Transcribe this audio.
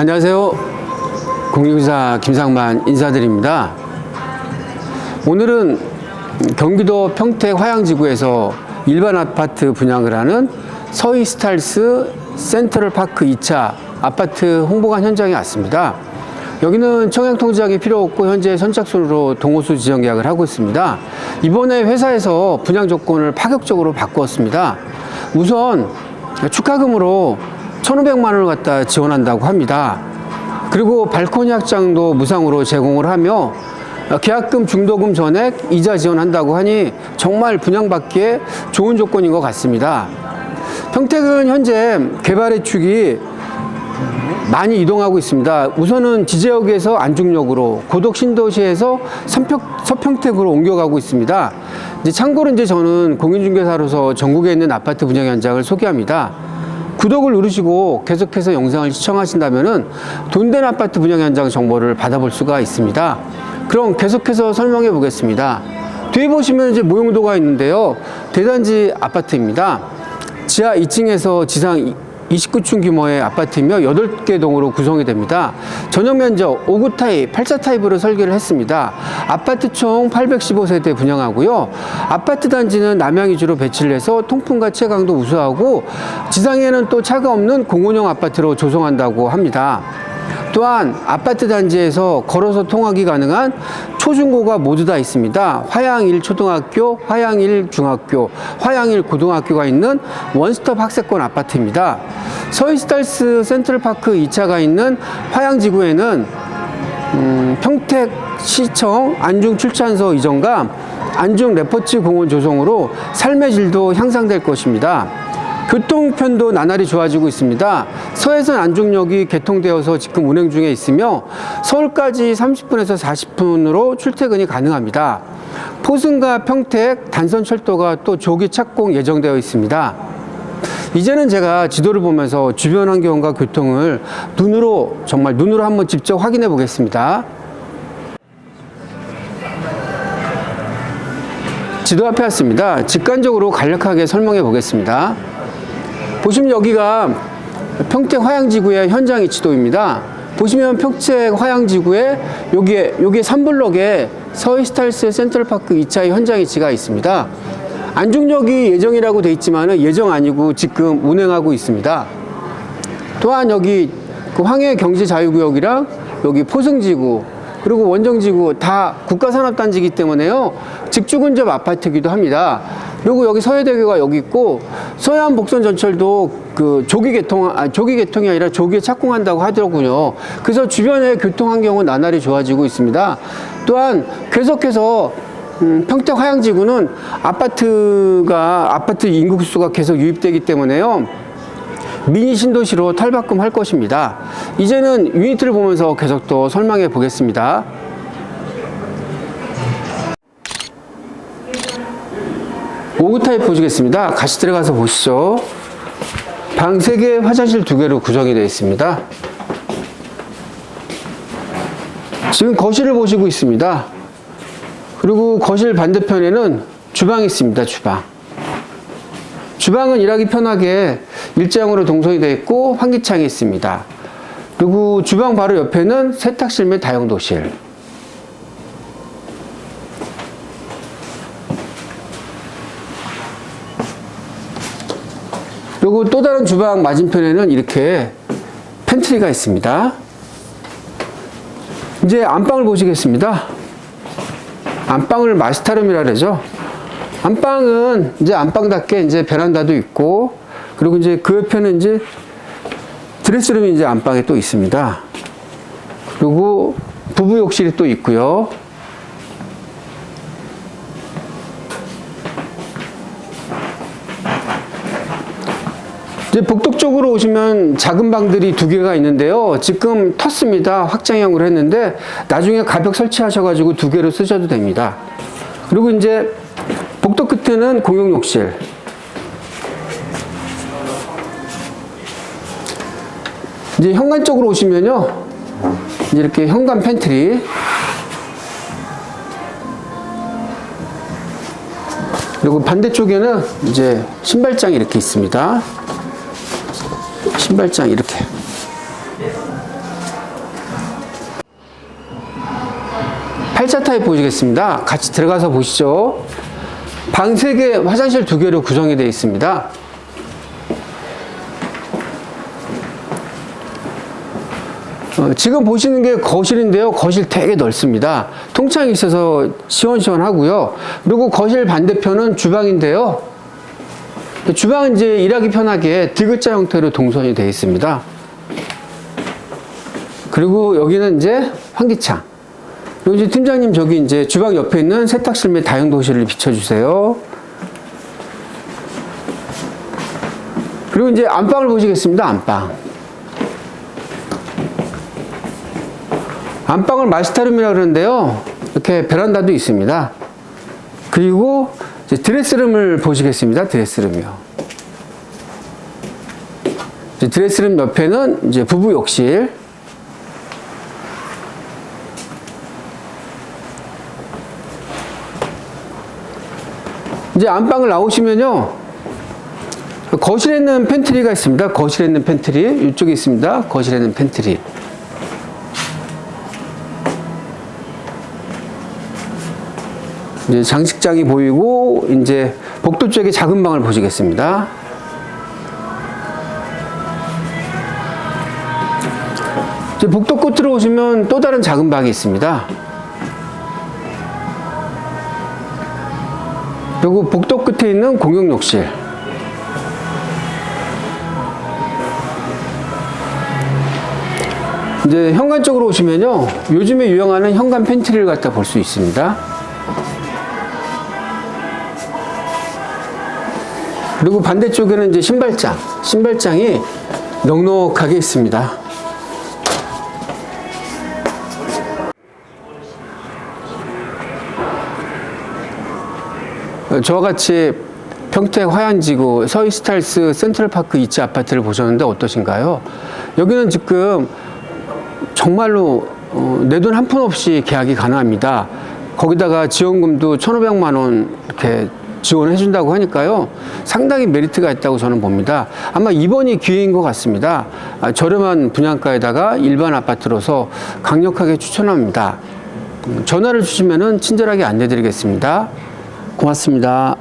안녕하세요. 공유사 김상만 인사드립니다. 오늘은 경기도 평택 화양지구에서 일반 아파트 분양을 하는 서희스탈스 센트럴 파크 2차 아파트 홍보관 현장에 왔습니다. 여기는 청약통장이 필요 없고 현재 선착순으로 동호수 지정 계약을 하고 있습니다. 이번에 회사에서 분양 조건을 파격적으로 바꾸었습니다. 우선 축하금으로 1,500만 원을 갖다 지원한다고 합니다. 그리고 발코니 확장도 무상으로 제공을 하며 계약금 중도금 전액 이자 지원한다고 하니 정말 분양받기에 좋은 조건인 것 같습니다. 평택은 현재 개발의 축이 많이 이동하고 있습니다. 우선은 지제역에서 안중역으로, 고덕 신도시에서 삼평, 서평택으로 옮겨가고 있습니다. 이제 참고로 이제 저는 공인중개사로서 전국에 있는 아파트 분양 현장을 소개합니다. 구독을 누르시고 계속해서 영상을 시청하신다면은 돈된 아파트 분양 현장 정보를 받아볼 수가 있습니다. 그럼 계속해서 설명해 보겠습니다. 뒤에 보시면 이제 모형도가 있는데요. 대단지 아파트입니다. 지하 2층에서 지상 29층 규모의 아파트이며 8개 동으로 구성이 됩니다. 전용 면적 5구 타입, 8자 타입으로 설계를 했습니다. 아파트 총 815세대 분양하고요. 아파트 단지는 남양 위주로 배치를 해서 통풍과 채광도 우수하고 지상에는 또 차가 없는 공원형 아파트로 조성한다고 합니다. 또한 아파트 단지에서 걸어서 통학이 가능한 초중고가 모두 다 있습니다. 화양1 초등학교, 화양1 중학교, 화양1 고등학교가 있는 원스톱 학세권 아파트입니다. 서희스탈스 센트럴파크 2차가 있는 화양지구에는 음, 평택시청 안중 출산소 이전과 안중 레퍼츠 공원 조성으로 삶의 질도 향상될 것입니다. 교통편도 나날이 좋아지고 있습니다. 서해선 안중역이 개통되어서 지금 운행 중에 있으며 서울까지 30분에서 40분으로 출퇴근이 가능합니다. 포승과 평택 단선 철도가 또 조기 착공 예정되어 있습니다. 이제는 제가 지도를 보면서 주변 환경과 교통을 눈으로 정말 눈으로 한번 직접 확인해 보겠습니다. 지도 앞에 왔습니다. 직관적으로 간략하게 설명해 보겠습니다. 보시면 여기가 평택 화양지구의 현장 위치도입니다. 보시면 평택 화양지구에 여기에 여기 3블럭에 서희스탈스 센트럴파크 2차의 현장 위치가 있습니다. 안중역이 예정이라고 돼 있지만 예정 아니고 지금 운행하고 있습니다. 또한 여기 그 황해 경제자유구역이랑 여기 포승지구 그리고 원정지구 다 국가산업단지이기 때문에요. 직주근접 아파트이기도 합니다. 그리고 여기 서해대교가 여기 있고 서해안 복선 전철도 그 조기 개통 아 조기 개통이 아니라 조기에 착공한다고 하더라고요. 그래서 주변의 교통 환경은 나날이 좋아지고 있습니다. 또한 계속해서 음, 평택 화양지구는 아파트가 아파트 인구 수가 계속 유입되기 때문에요. 미니 신도시로 탈바꿈 할 것입니다. 이제는 유니트를 보면서 계속 또 설명해 보겠습니다. 오구 타입 보시겠습니다. 같이 들어가서 보시죠. 방 3개, 화장실 2개로 구성이 되어 있습니다. 지금 거실을 보시고 있습니다. 그리고 거실 반대편에는 주방이 있습니다. 주방. 주방은 일하기 편하게 일자형으로 동선이 되어 있고 환기창이 있습니다. 그리고 주방 바로 옆에는 세탁실 및 다용도실. 그리고 또 다른 주방 맞은편에는 이렇게 팬트리가 있습니다. 이제 안방을 보시겠습니다. 안방을 마스터룸이라 그러죠. 안방은 이제 안방답게 이제 베란다도 있고 그리고 이제 그 옆에는 이제 드레스룸이 이제 안방에 또 있습니다. 그리고 부부 욕실이 또 있고요. 이제 복도 쪽으로 오시면 작은 방들이 두 개가 있는데요. 지금 텄습니다. 확장형으로 했는데 나중에 가벽 설치하셔가지고 두 개로 쓰셔도 됩니다. 그리고 이제 복도 끝에는 공용 욕실. 이제 현관 쪽으로 오시면요. 이렇게 현관 팬트리. 그리고 반대쪽에는 이제 신발장이 이렇게 있습니다. 신발장 이렇게. 팔자 타입 보시겠습니다. 같이 들어가서 보시죠. 방 3개, 화장실 2개로 구성이 되어 있습니다. 어, 지금 보시는 게 거실인데요. 거실 되게 넓습니다. 통창이 있어서 시원시원하고요. 그리고 거실 반대편은 주방인데요. 주방은 이제 일하기 편하게 디귿자 형태로 동선이 되어 있습니다. 그리고 여기는 이제 환기창. 그리고 이제 팀장님 저기 이제 주방 옆에 있는 세탁실 및 다용도실을 비춰주세요. 그리고 이제 안방을 보시겠습니다. 안방. 안방을 마스터룸이라 그러는데요. 이렇게 베란다도 있습니다. 그리고 드레스룸을 보시겠습니다. 드레스룸이요. 드레스룸 옆에는 이제 부부 욕실. 이제 안방을 나오시면요. 거실에 있는 팬트리가 있습니다. 거실에 있는 팬트리. 이쪽에 있습니다. 거실에 있는 팬트리. 이제 장식장이 보이고 이제 복도 쪽에 작은 방을 보시겠습니다. 이제 복도 끝으로 오시면 또 다른 작은 방이 있습니다. 그리고 복도 끝에 있는 공용 욕실. 이제 현관 쪽으로 오시면요. 요즘에 유행하는 현관 팬트리를 갖다 볼 수 있습니다. 그리고 반대쪽에는 이제 신발장. 신발장이 넉넉하게 있습니다. 저와 같이 평택 화양지구 서이스타일스 센트럴파크 이치 아파트를 보셨는데 어떠신가요? 여기는 지금 정말로 어, 내돈 한 푼 없이 계약이 가능합니다. 거기다가 지원금도 1,500만 원 이렇게 지원해 준다고 하니까요. 상당히 메리트가 있다고 저는 봅니다. 아마 이번이 기회인 것 같습니다. 아, 저렴한 분양가에다가 일반 아파트로서 강력하게 추천합니다. 음, 전화를 주시면 친절하게 안내 드리겠습니다. 고맙습니다.